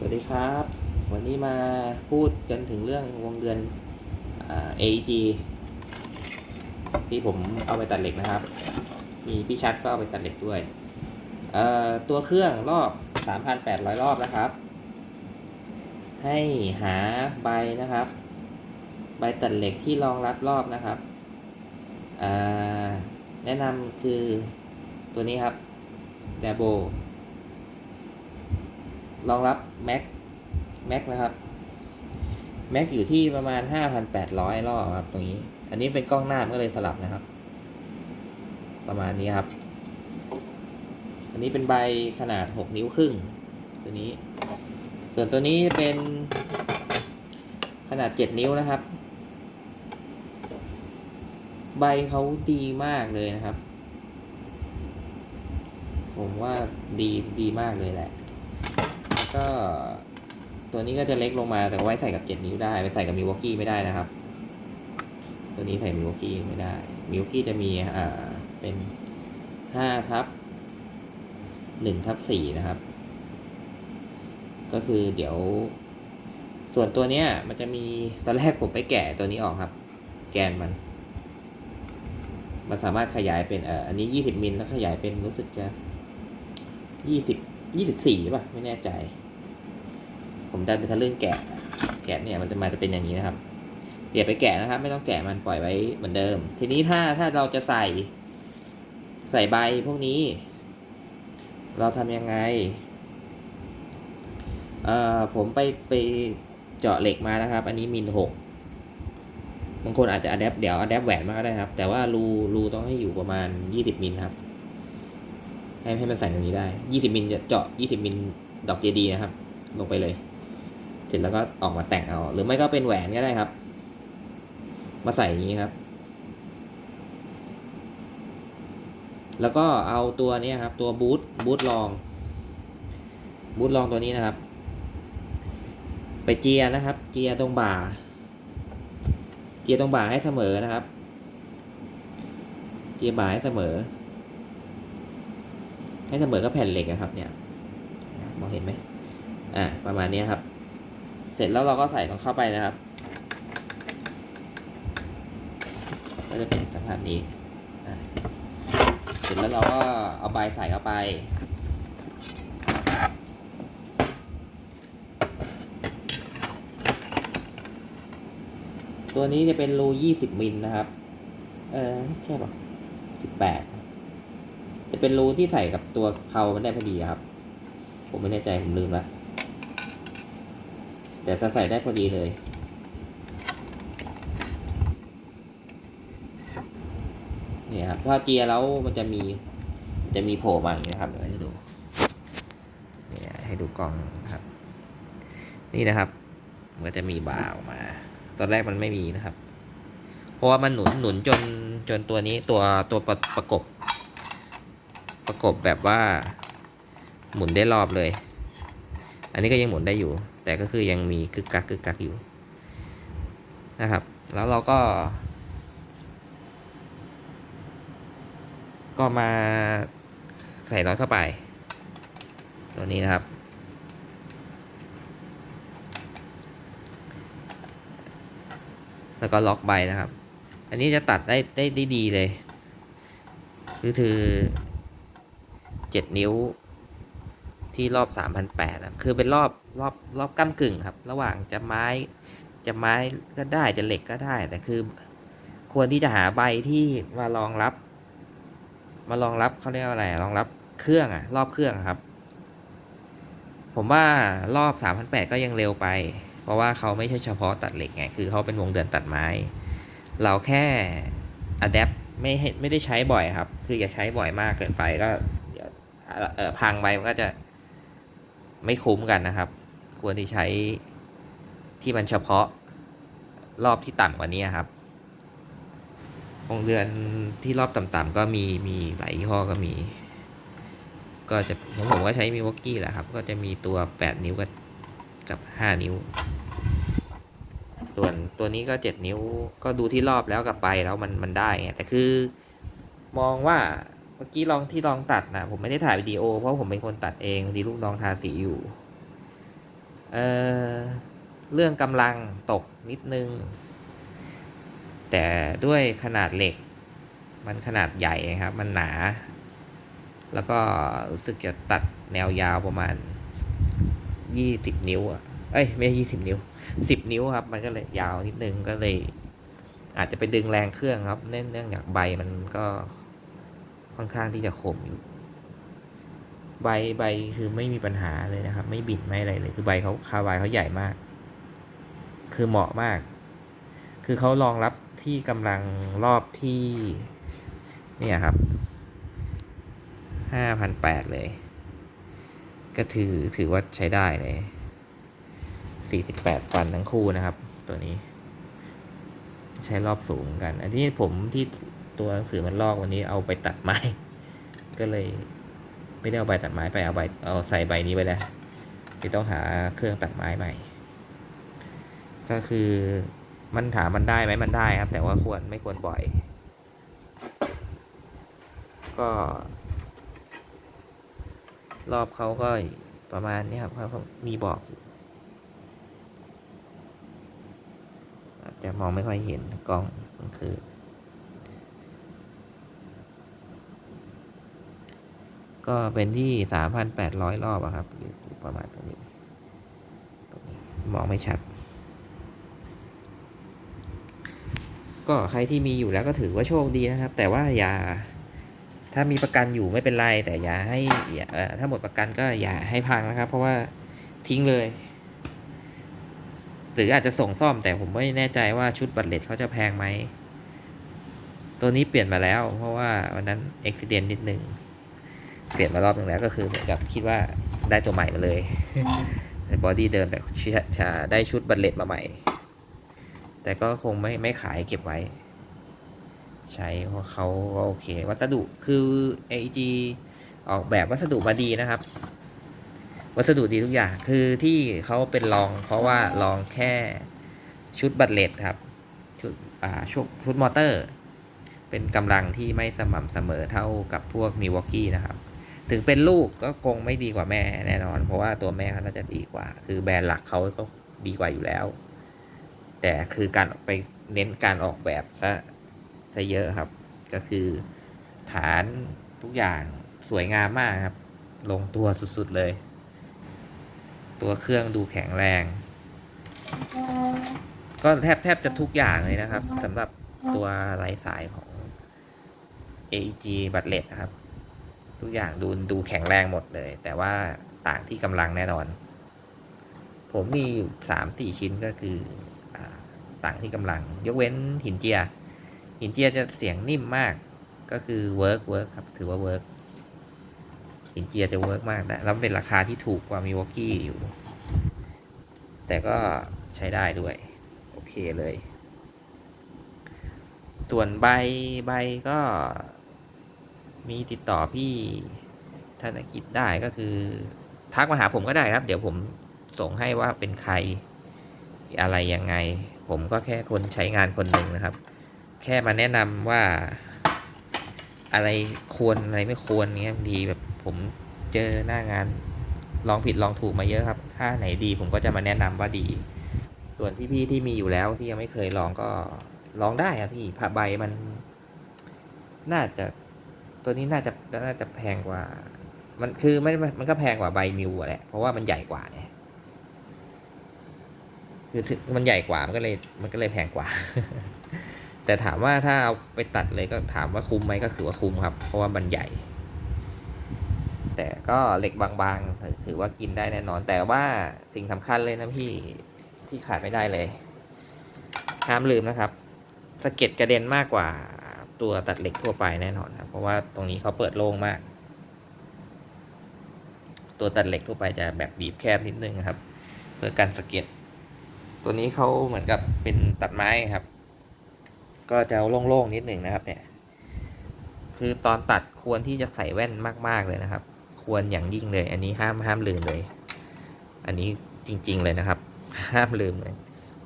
สวัสดีครับ วันนี้มาพูดกันถึงเรื่องวงเดือนอ AEG ที่ผมเอาไปตัดเหล็กนะครับ มีพี่ชัดก็เอาไปตัดเหล็กด้วย ตัวเครื่องรอบ 3,800 รอบนะครับ ให้หาใบนะครับ ใบตัดเหล็กที่รองรับรอบนะครับแนะนำคือตัวนี้ครับ d a b o รองรับ Mac Mac นะครับ Mac อยู่ที่ประมาณ 5,800 รอบครับตรงนี้ อันนี้เป็นกล้องหน้ามันก็เลยสลับนะครับ ประมาณนี้ครับ อันนี้เป็นใบขนาด 6 นิ้วครึ่ง ตัวนี้ ส่วนตัวนี้เป็นขนาด 7 นิ้วนะครับ ใบเขาดีมากเลยนะครับ ผมว่าดีดีมากเลยแหละ ก็ ตัวนี้ก็จะเล็กลงมาแต่ไว้ใส่กับ 7 นิ้วได้ ไปใส่กับมิวอกี้ไม่ได้นะครับ ตัวนี้ใส่มิวอกี้ไม่ได้มิวอกี้จะมีอ่าเป็น5ทับ1ทับ4นะครับ ก็คือเดี๋ยว ส่วนตัวเนี้ยมันจะมีตอนแรกผมไปแกะตัวนี้ออกครับ แกนมันมันสามารถขยายเป็นเอ่ออันนี้20มิลแล้วขยายเป็นรู้สึกจะ20 24ป่ะ ไม่แน่ใจ ผมได้ไปทะลึ่งแกะ แกะเนี่ยมันจะมาจะเป็นอย่างนี้นะครับอย่าไปแกะนะครับ ไม่ต้องแกะมันปล่อยไว้เหมือนเดิม ทีนี้ถ้าถ้าเราจะใส่ ใส่ใบพวกนี้ เราทำยังไงเอ่อผมไปไปเจาะเหล็กมานะครับ อันนี้มิลหกบางคนอาจจะอัดแอปเดี๋ยวอัดแอปแหวนมาก็ได้ครับ แต่ว่ารูรูต้องให้อยู่ประมาณ20มิลครับ ให้ให้มันใส่ตรงนี้ได้20มิลจะเจาะ20มิลดอกเจดีนะครับ ลงไปเลย เสร็จแล้วก็ออกมาแต่งเอา หรือไม่ก็เป็นแหวนก็ได้ครับ มาใส่อย่างนี้ครับ แล้วก็เอาตัวนี้ครับ ตัวบูทบูทลอง บูทลองตัวนี้นะครับ ไปเจียนะครับ เจียตรงบ่า เจียตรงบ่าให้เสมอนะครับ เจียบ่าให้เสมอ ให้เสมอกับแผ่นเหล็กอะครับเนี่ยมองเห็นไหมอ่าประมาณนี้ครับ เสร็จแล้วเราก็ใส่ลงเข้าไปนะครับ ก็จะเป็นสภาพนี้เสร็จแล้วเราก็เอาใบใส่เข้าไปตัวนี้จะเป็นรูยี่สิบมิลนะครับ เออใช่ป่ะสิบแปด จะเป็นรูที่ใส่กับตัวเพามันได้พอดีครับ ผมไม่แน่ใจผมลืมละ แต่จะใส่ได้พอดีเลย นี่ครับพอเจียแล้วมันจะมีจะมีโผล่มาอย่างนี้ครับเดี๋ยวให้ดูนี่ให้ดูกล้องครับ นี่นะครับมันจะมีบาออกมา ตอนแรกมันไม่มีนะครับ เพราะว่ามันหนุนหนุนจนจนตัวนี้ตัวตัวประประกบ ประกบแบบว่า หมุนได้รอบเลย อันนี้ก็ยังหมุนได้อยู่ แต่ก็คือยังมีกึกกักกึกกักอยู่นะครับ แล้วเราก็ ก็มาใส่น็อตเข้าไป ตัวนี้นะครับ แล้วก็ล็อกใบนะครับ อันนี้จะตัดได้ได้ได้ดีเลยคือถือเจ็ดนิ้วที่รอบสามพันแปดคือเป็นรอบ รอบรอบก้ากึ่งครับ ระหว่างจะไม้จะไม้ก็ได้จะเหล็กก็ได้ แต่คือ ควรที่จะหาใบที่มารองรับ มารองรับเขาเรียกว่าอะไรรองรับเครื่องอะรอบเครื่องครับ ผมว่ารอบสามพันแปดก็ยังเร็วไป เพราะว่าเขาไม่ใช่เฉพาะตัดเหล็กไงคือเขาเป็นวงเดือนตัดไม้ เราแค่อัดแอปไม่ไม่ได้ใช้บ่อยครับ คืออย่าใช้บ่อยมากเกินไปก็เดี๋ยวพังไปมันก็จะไม่คุ้มกันนะครับ ควรที่ใช้ที่มันเฉพาะรอบที่ต่ำกว่านี้ครับวงเดือนที่รอบต่ำๆก็มีมีหลายยี่ห้อก็มี ก็จะผมผมก็ใช้มีวอกกี้แหละครับ ก็จะมีตัว 8 นิ้วกับกับ 5 นิ้ว ส่วนตัวนี้ก็ 7 นิ้วก็ดูที่รอบแล้วกับไปแล้วมันมันได้ไงแต่คือมองว่าเมื่อกี้ลองที่ลองตัดนะผมไม่ได้ถ่ายวิดีโอเพราะผมเป็นคนตัดเองพอดีลูกน้องทาสีอยู่ เออเรื่องกำลังตกนิดนึง แต่ด้วยขนาดเหล็ก มันขนาดใหญ่ครับ มันหนา แล้วก็รู้สึกจะตัดแนวยาวประมาณยี่สิบนิ้วอะเอ้ยไม่ยี่สิบนิ้วสิบนิ้วครับ มันก็เลยยาวนิดนึงก็เลย อาจจะไปดึงแรงเครื่องครับเนื่องจากใบมันก็ค่อนข้างที่จะคมอยู่ ใบใบคือไม่มีปัญหาเลยนะครับ ไม่บิดไม่อะไรเลยคือใบเขาคาใบเขาใหญ่มาก คือเหมาะมาก คือเขารองรับที่กำลังรอบที่เนี่ยครับห้าพันแปดเลย ก็ถือถือว่าใช้ได้เลยสี่สิบแปดฟันทั้งคู่นะครับ ตัวนี้ ใช้รอบสูงกัน อันนี้ผมที่ตัวหนังสือมันลอกวันนี้เอาไปตัดไม้ ก็เลย ไม่ได้เอาใบตัดไม้ไปเอาใบเอาใส่ใบนี้ไปแล้วจะต้องหาเครื่องตัดไม้ใหม่ ก็คือมันถามมันได้ไหมมันได้ครับ แต่ว่าควรไม่ควรบ่อย ก็ รอบเขาก็ประมาณนี้ครับเขามีบอกอาจจะมองไม่ค่อยเห็นกล้องกลางคืน ก็เป็นที่สามพันแปดร้อยรอบอะครับอยู่ประมาณตรงนี้ มองไม่ชัด ก็ใครที่มีอยู่แล้วก็ถือว่าโชคดีนะครับ แต่ว่าอย่า ถ้ามีประกันอยู่ไม่เป็นไร แต่อย่าให้ถ้าหมดประกันก็อย่าให้พังนะครับ เพราะว่าทิ้งเลย หรืออาจจะส่งซ่อม แต่ผมไม่แน่ใจว่าชุดบัตรเลตเขาจะแพงไหม ตัวนี้เปลี่ยนมาแล้ว เพราะว่าวันนั้นอุบิเหตุนิดนึง เปลี่ยนมารอบหนึ่งแล้วก็คือเหมือนกับคิดว่าได้ตัวใหม่มาเลยบอดี้เดิมแบบจะได้ชุดบัตรเลตมาใหม่ แต่ก็คงไม่ไม่ขายเก็บไว้ ใช้เพราะเขาก็โอเค วัสดุคือ AEG ออกแบบวัสดุมาดีนะครับ วัสดุดีทุกอย่างคือที่เขาเป็นรอง เพราะว่าลองแค่ชุดบัตรเลตครับ ชุดอ่าชุดชุดมอเตอร์ เป็นกำลังที่ไม่สม่ำเสมอเท่ากับพวกมิวอกกี้นะครับ ถึงเป็นลูกก็คงไม่ดีกว่าแม่แน่นอน เพราะว่าตัวแม่เขาน่าจะดีกว่า คือแบรนด์หลักเขาก็ดีกว่าอยู่แล้ว แต่คือการไปเน้นการออกแบบซะซะเยอะครับ ก็คือฐานทุกอย่างสวยงามมากครับ ลงตัวสุดๆเลย ตัวเครื่องดูแข็งแรง ก็แทบแทบจะทุกอย่างเลยนะครับสำหรับตัวไร้สายของ AEG บัตเลตครับ ทุกอย่างดูดูแข็งแรงหมดเลย แต่ว่าต่างที่กำลังแน่นอน ผมมีอยู่สามสี่ชิ้นก็คืออต่างที่กำลัง ยกเว้นหินเจีย หินเจียจะเสียงนิ่มมาก ก็คือเวิร์กเวิร์กครับ ถือว่าเวิร์กหินเจียจะเวิร์กมากนะ แล้วเป็นราคาที่ถูกกว่ามิวอกกี้อยู่ แต่ก็ใช้ได้ด้วย โอเคเลย ส่วนใบใบก็ มีติดต่อพี่ธนกิจได้ก็คือ ทักมาหาผมก็ได้ครับ เดี๋ยวผมส่งให้ว่าเป็นใครอะไรยังไง ผมก็แค่คนใช้งานคนหนึ่งนะครับ แค่มาแนะนำว่า อะไรควรอะไรไม่ควรเนี้ยบางทีแบบผมเจอหน้างานลองผิดลองถูกมาเยอะครับ ถ้าไหนดีผมก็จะมาแนะนำว่าดี ส่วนพี่ๆที่มีอยู่แล้วที่ยังไม่เคยลองก็ลองได้ครับพี่ผ้าใบมันน่าจะ ตัวนี้น่าจะน่าจะแพงกว่า มันคือไม่มันก็แพงกว่าใบมิวอะแหละ เพราะว่ามันใหญ่กว่าไงคือมันใหญ่กว่ามันก็เลยมันก็เลยแพงกว่า แต่ถามว่าถ้าเอาไปตัดเลยก็ถามว่าคุ้มไหมก็คือว่าคุ้มครับ เพราะว่ามันใหญ่ แต่ก็เหล็กบางๆ ถือว่ากินได้แน่นอน แต่ว่าสิ่งสำคัญเลยนะพี่ที่ขาดไม่ได้เลยห้ามลืมนะครับสะเก็ดกระเด็นมากกว่า ตัวตัดเหล็กทั่วไปแน่นอนครับ เพราะว่าตรงนี้เขาเปิดโล่งมาก ตัวตัดเหล็กทั่วไปจะแบบบีบแคบนิดนึงครับ เพื่อการสะเก็ดตัวนี้เขาเหมือนกับเป็นตัดไม้ครับ ก็จะโล่งๆนิดนึงนะครับ เนี่ย คือตอนตัดควรที่จะใส่แว่นมาก ๆเลยนะครับ ควรอย่างยิ่งเลย อันนี้ห้ามห้ามลืมเลย อันนี้จริง ๆเลยนะครับ ห้ามลืมเลย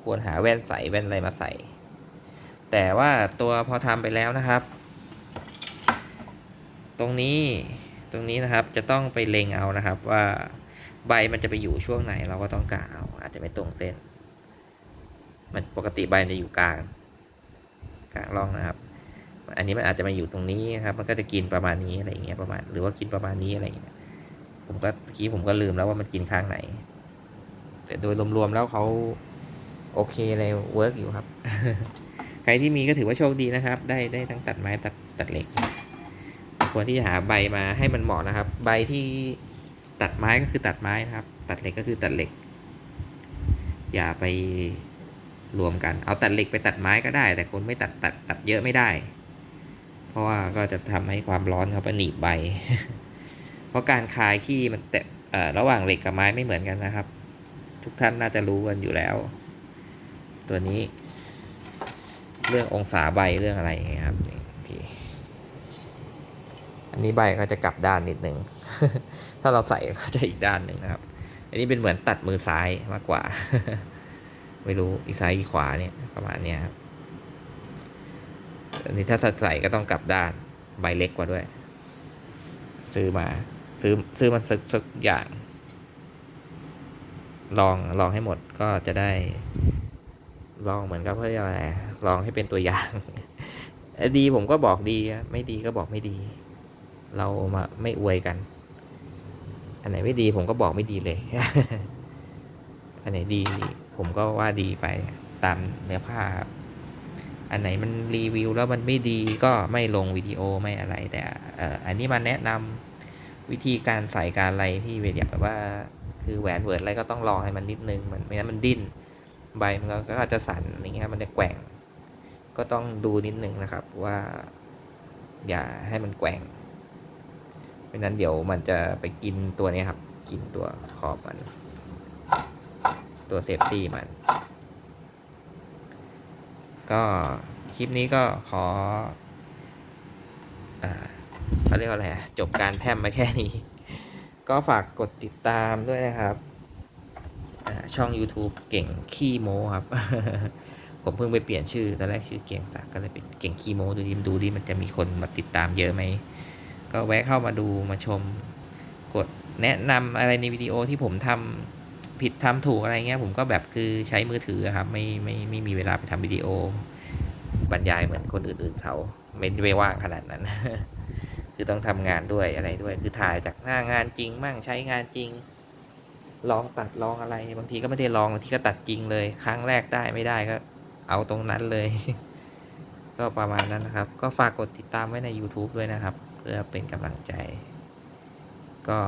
ควรหาแว่นใส่แว่นอะไรมาใส่ แต่ว่าตัวพอทำไปแล้วนะครับ ตรงนี้ตรงนี้นะครับจะต้องไปเล็งเอานะครับว่าใบมันจะไปอยู่ช่วงไหนเราก็ต้องกะเอาอาจจะไม่ตรงเส้น มันปกติใบมันจะอยู่กลางกลางร่องนะครับ อันนี้มันอาจจะมาอยู่ตรงนี้นะครับ มันก็จะกินประมาณนี้อะไรอย่างเงี้ยประมาณ หรือว่ากินประมาณนี้อะไรอย่างเงี้ยผมก็เมื่อกี้ผมก็ลืมแล้วว่ามันกินข้างไหน แต่โดยรวมๆแล้วเขาโอเคเลยเวิร์กอยู่ครับ ใครที่มีก็ถือว่าโชคดีนะครับ ได้ได้ทั้งตัดไม้ตัดตัดเหล็ก ควรที่จะหาใบมาให้มันเหมาะนะครับ ใบที่ตัดไม้ก็คือตัดไม้นะครับ ตัดเหล็กก็คือตัดเหล็ก อย่าไปรวมกัน เอาตัดเหล็กไปตัดไม้ก็ได้ แต่คนไม่ตัดตัดตัดเยอะไม่ได้ เพราะว่าก็จะทำให้ความร้อนเขาไปหนีบใบ เพราะการคลายขี้มันแตะเอ่อระหว่างเหล็กกับไม้ไม่เหมือนกันนะครับ ทุกท่านน่าจะรู้กันอยู่แล้ว ตัวนี้ เรื่ององศาใบเรื่องอะไรอย่างเงี้ยครับนี่อันนี้ใบก็จะกลับด้านนิดนึง ถ้าเราใส่ก็จะอีกด้านหนึ่งนะครับ อันนี้เป็นเหมือนตัดมือซ้ายมากกว่า ไม่รู้อีซ้ายอีขวาเนี่ยประมาณนี้ครับอันนี้ถ้าใส่ก็ต้องกลับด้านใบเล็กกว่าด้วย ซื้อมา ซื้อซื้อมันสักสักอย่าง ลองลองให้หมดก็จะได้ ลองเหมือนกับเขาเรียกว่าอะไรลองให้เป็นตัวอย่าง ดีผมก็บอกดี ไม่ดีก็บอกไม่ดี เรามาไม่อวยกัน อันไหนไม่ดีผมก็บอกไม่ดีเลย อันไหนดี ผมก็ว่าดีไปตามเนื้อผ้าครับอันไหนมันรีวิวแล้วมันไม่ดีก็ไม่ลงวิดีโอไม่อะไร แต่เอ่ออันนี้มาแนะนำวิธีการใส่การอะไรที่เวลาแบบว่า คือแหวนเวิร์ดอะไรก็ต้องรอให้มันนิดนึงมันไม่งั้นมันดิ้น ใบมันก็อาจจะสั่นอย่างเงี้ยมันจะแกว่ง ก็ต้องดูนิดนึงนะครับว่า อย่าให้มันแกว่งไม่นั้นเดี๋ยวมันจะไปกินตัวนี้ครับ กินตัวขอบมัน ตัวเซฟตี้มัน ก็คลิปนี้ก็ขออ่าเขาเรียกว่าอะไรจบการแพมมาแค่นี้ ก็ฝากกดติดตามด้วยนะครับ ช่อง YouTube เก่งขี้โมครับ ผมเพิ่งไปเปลี่ยนชื่อ ตอนแรกชื่อเก่งศักดิ์ก็เลยเป็นเก่งขี้โมดูดิดูดิมันจะมีคนมาติดตามเยอะไหม ก็แวะเข้ามาดูมาชม กดแนะนำอะไรในวิดีโอที่ผมทำผิดทำถูกอะไรเงี้ย ผมก็แบบคือใช้มือถือครับ ไม่ไม่ไม่มีเวลาไปทำวิดีโอบรรยายเหมือนคนอื่นๆเขาไม่ไม่ว่างขนาดนั้น คือต้องทำงานด้วยอะไรด้วย คือถ่ายจากหน้างานจริงมั่งใช้งานจริง ลองตัดลองอะไรบางทีก็ไม่ได้ลองบางทีก็ตัดจริงเลย ครั้งแรกได้ไม่ได้ก็เอาตรงนั้นเลย ก็ประมาณนั้นนะครับ ก็ฝากกดติดตามไว้ใน YouTube ด้วยนะครับ เพื่อเป็นกำลังใจ ก็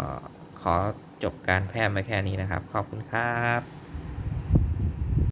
ขอจบการแพทย์มไปแค่นี้นะครับ ขอบคุณครับ